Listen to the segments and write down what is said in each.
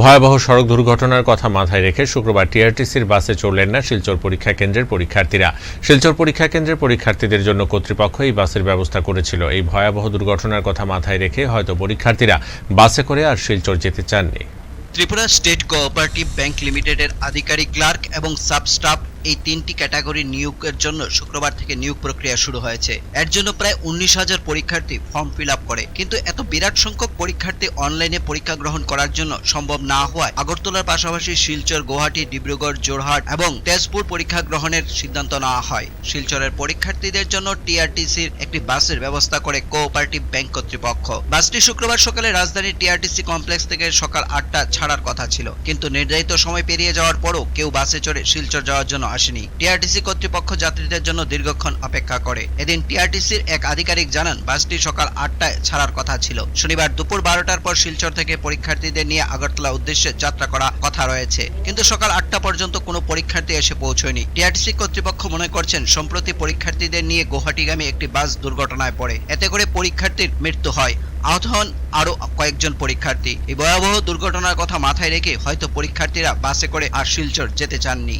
ভয়াবহ সড়ক দুর্ঘটনার কথা মাথায় রেখে শুক্রবার টিআরটিসির বাসে চড়লেন না শিলচর পরীক্ষা কেন্দ্রের পরীক্ষার্থীরা। শিলচর পরীক্ষা কেন্দ্রের পরীক্ষার্থীদের জন্য কর্তৃপক্ষ এই বাসের ব্যবস্থা করেছিল। এই ভয়াবহ দুর্ঘটনার কথা মাথায় রেখে হয়তো পরীক্ষার্থীরা বাসে করে আর শিলচর যেতে চাননি। ত্রিপুরা স্টেট কোঅপারেটিভ ব্যাংক লিমিটেডের আধিকারিক ক্লার্ক এবং সাব স্টাফ এই তিনটি ক্যাটাগরি নিয়োগের জন্য শুক্রবার থেকে নিয়োগ প্রক্রিয়া শুরু হয়েছে। এর জন্য প্রায় উনিশ হাজার পরীক্ষার্থী ফর্ম ফিল আপ করে। কিন্তু এত বিরাট সংখ্যক পরীক্ষার্থী অনলাইনে পরীক্ষা গ্রহণ করার জন্য সম্ভব না হওয়ায় আগরতলার পাশাপাশি শিলচর, গুয়াহাটি, ডিব্রুগড় জোরহাট এবং তেজপুর পরীক্ষা গ্রহণের সিদ্ধান্ত নেওয়া হয়। শিলচরের পরীক্ষার্থীদের জন্য টিআরটিসির একটি বাসের ব্যবস্থা করে কোঅপারেটিভ ব্যাংক কর্তৃপক্ষ। বাসটি শুক্রবার সকালে রাজধানীর টিআরটিসি কমপ্লেক্স থেকে সকাল আটটা ছাড়ার কথা ছিল। কিন্তু নির্ধারিত সময় পেরিয়ে যাওয়ার পরও কেউ বাসে চড়ে শিলচর যাওয়ার জন্য আসেনি। টিআরটিসি কর্তৃপক্ষ যাত্রীদের জন্য দীর্ঘক্ষণ অপেক্ষা করে। এদিন টিআরটিসির এক আধিকারিক জানান, বাসটি সকাল আটটায় ছাড়ার কথা ছিল। শনিবার দুপুর বারোটার পর শিলচর থেকে পরীক্ষার্থীদের নিয়ে আগরতলা উদ্দেশ্যে যাত্রা করা কথা রয়েছে। কিন্তু সকাল আটটা পর্যন্ত কোনো পরীক্ষার্থী এসে পৌঁছয়নি। টিআরটিসি কর্তৃপক্ষ মনে করছেন, সম্প্রতি পরীক্ষার্থীদের নিয়ে গুয়াহাটিগামী একটি বাস দুর্ঘটনায় পড়ে। এতে করে পরীক্ষার্থীর মৃত্যু হয়। আহত হন আরও কয়েকজন পরীক্ষার্থী। এই ভয়াবহ দুর্ঘটনার কথা মাথায় রেখে হয়তো পরীক্ষার্থীরা বাসে করে আর শিলচর যেতে চাননি।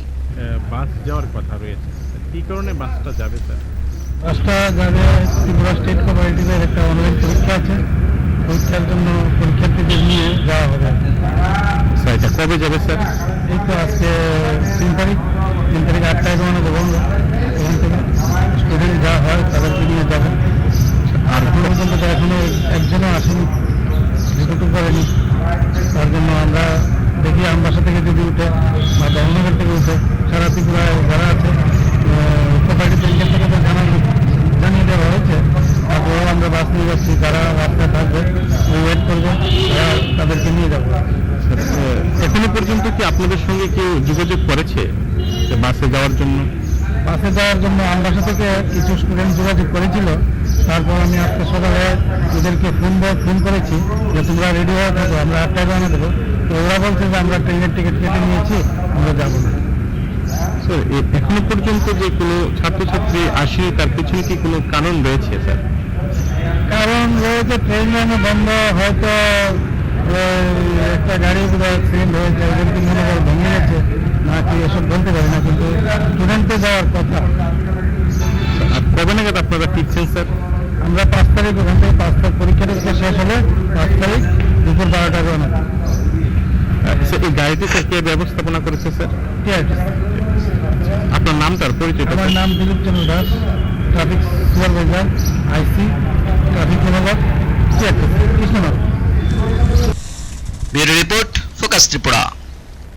বাস যাওয়ার কথা রয়েছে। কি কারণে বাসটা যাবে স্যার? বাসটা যাবে ত্রিপুরা স্টেট কোঅপারেটিভের একটা অনলাইন পরীক্ষা আছে। পরীক্ষার জন্য পরীক্ষার্থীদের নিয়ে যাওয়া হবে। স্যার এটা কবে যাবে স্যার? এই তো আজকে তিন তারিখ। তিন তারিখ আটটায় রওনা দেবো আমরা। থেকে স্টুডেন্ট যা হয় তাদেরকে নিয়ে যাবে। আর পর্যন্ত তো এখনও একজনও আসেনি যেটুকু করেনি। তার জন্য আমরা দেখি আমবাসা থেকে যদি উঠে বা দমনগর থেকে উঠে ত্রিপুরায় যারা আছে থেকে তো জানিয়ে দেওয়া হয়েছে। আমরা বাস নিয়ে যাচ্ছি যারা রাস্তায় থাকবে ওয়েট করবে তাদেরকে নিয়ে যাব। এখনও পর্যন্ত কি আপনাদের সঙ্গে কেউ যোগাযোগ করেছে বাসে যাওয়ার জন্য? বাসে যাওয়ার জন্য থেকে কিছু স্টুডেন্ট যোগাযোগ করেছিল। তারপর আমি আজকে সকালে ওদেরকে ফোন ফোন করেছি যে তোমরা রেডি হয়ে থাকো আমরা আটটায় রওনা দেবো। তো ওরা বলছে যে আমরা ট্রেনের টিকিট কেটে নিয়েছি আমরা যাব না। স্যার এখনও পর্যন্ত যে কোনো ছাত্রছাত্রী আসেনি তার পিছনে কি কোনো কারণ রয়েছে স্যার? কারণ রয়েছে ট্রেন লাইনে বন্ধ হয়তো একটা গাড়ি অ্যাক্সিডেন্ট হয়েছে ওদেরকে মনে হয় ভেঙে গেছে। নাকি এসব বলতে পারি না কিন্তু স্টুডেন্টে যাওয়ার কথা। আর কবে নাগাদ আপনারা ফিরছেন স্যার? আমরা পাঁচ তারিখ ওখান থেকে পাঁচ তারিখ পরীক্ষা টরীক্ষা শেষ হলে পাঁচ তারিখ দুপুর বারোটা রওনা আহ, এই গাড়িটি স্যার কে ব্যবস্থাপনা করেছে স্যার? ঠিক আছে নাম তার পরিচয় আমার নাম Dilip Chandra Das traffic supervisor IC traffic মনোভাব Krishnanagar. Bureau report focus Tripura.